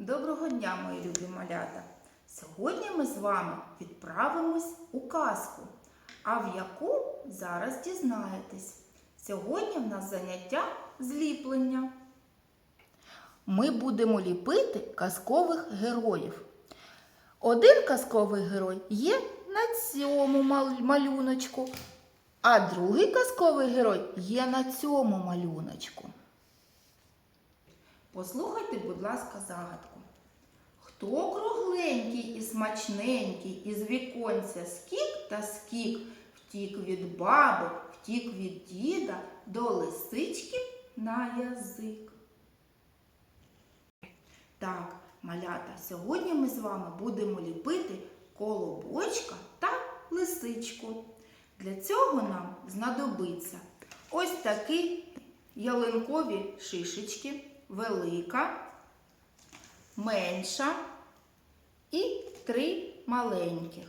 Доброго дня, мої любі малята! Сьогодні ми з вами відправимось у казку, а в яку зараз дізнаєтесь. Сьогодні в нас заняття зліплення. Ми будемо ліпити казкових героїв. Один казковий герой є на цьому малюночку, а другий казковий герой є на цьому малюночку. Послухайте, будь ласка, загадку. Хто кругленький і смачненький із віконця скік та скік, втік від баби, втік від діда до лисички на язик. Так, малята, сьогодні ми з вами будемо ліпити колобочка та лисичку. Для цього нам знадобиться ось такі ялинкові шишечки, велика, менша і три маленьких.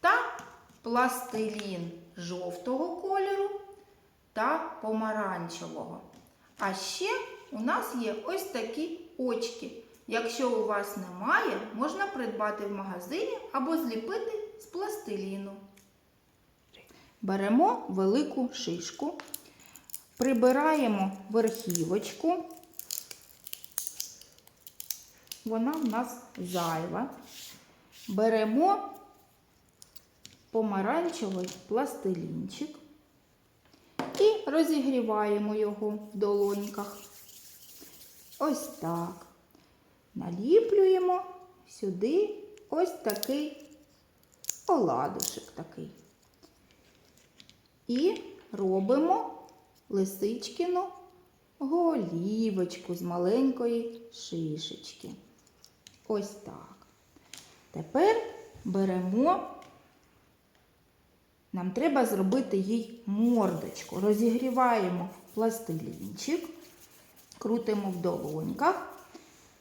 Та пластилін жовтого кольору та помаранчевого. А ще у нас є ось такі очки. Якщо у вас немає, можна придбати в магазині або зліпити з пластиліну. Беремо велику шишку, прибираємо верхівочку. Вона в нас зайва. Беремо помаранчевий пластилінчик і розігріваємо його в долоньках. Ось так. Наліплюємо сюди ось такий оладушек такий. І робимо лисичкину голівочку з маленької шишечки. Ось так. Тепер беремо, нам треба зробити їй мордочку. Розігріваємо пластилінчик, крутимо в долоньках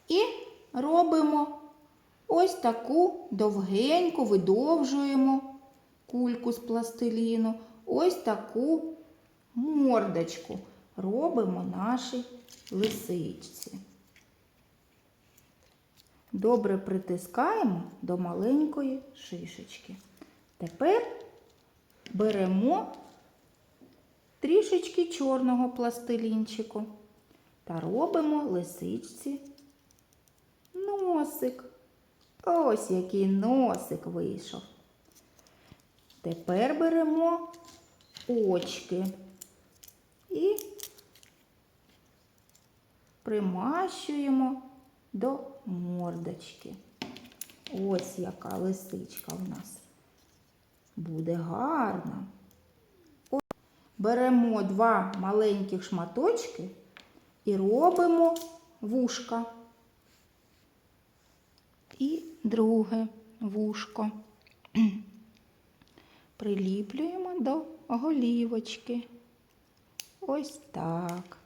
і робимо ось таку довгеньку, видовжуємо кульку з пластиліну, ось таку мордочку робимо нашій лисичці. Добре притискаємо до маленької шишечки. Тепер беремо трішечки чорного пластилінчику та робимо лисичці носик. Ось який носик вийшов. Тепер беремо очки і примащуємо до мордочки. Ось яка лисичка в нас буде гарна. Беремо два маленьких шматочки і робимо вушка. І друге вушко. Приліплюємо до голівочки. Ось так.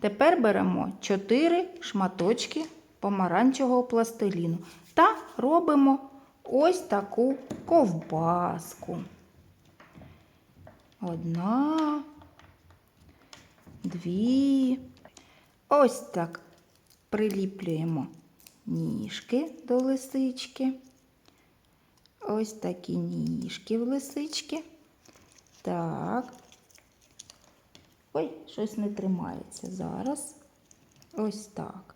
Тепер беремо 4 шматочки помаранчевого пластиліну та робимо ось таку ковбаску. Одна, дві. Ось так приліплюємо ніжки до лисички. Ось такі ніжки в лисички. Так. Ой, щось не тримається зараз. Ось так.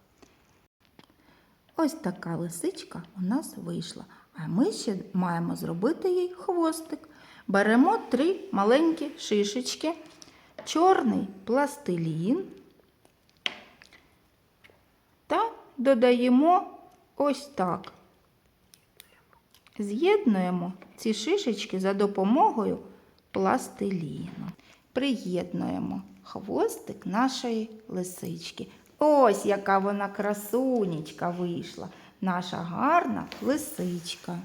Ось така лисичка у нас вийшла. А ми ще маємо зробити їй хвостик. Беремо три маленькі шишечки, чорний пластилін та додаємо ось так. З'єднуємо ці шишечки за допомогою пластиліну. Приєднуємо хвостик нашої лисички. Ось яка вона красунечка вийшла, наша гарна лисичка.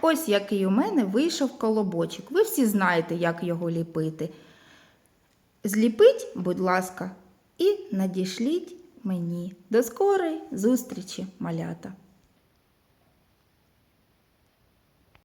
Ось який у мене вийшов колобочок. Ви всі знаєте, як його ліпити. Зліпіть, будь ласка, і надішліть мені. До скорої зустрічі, малята!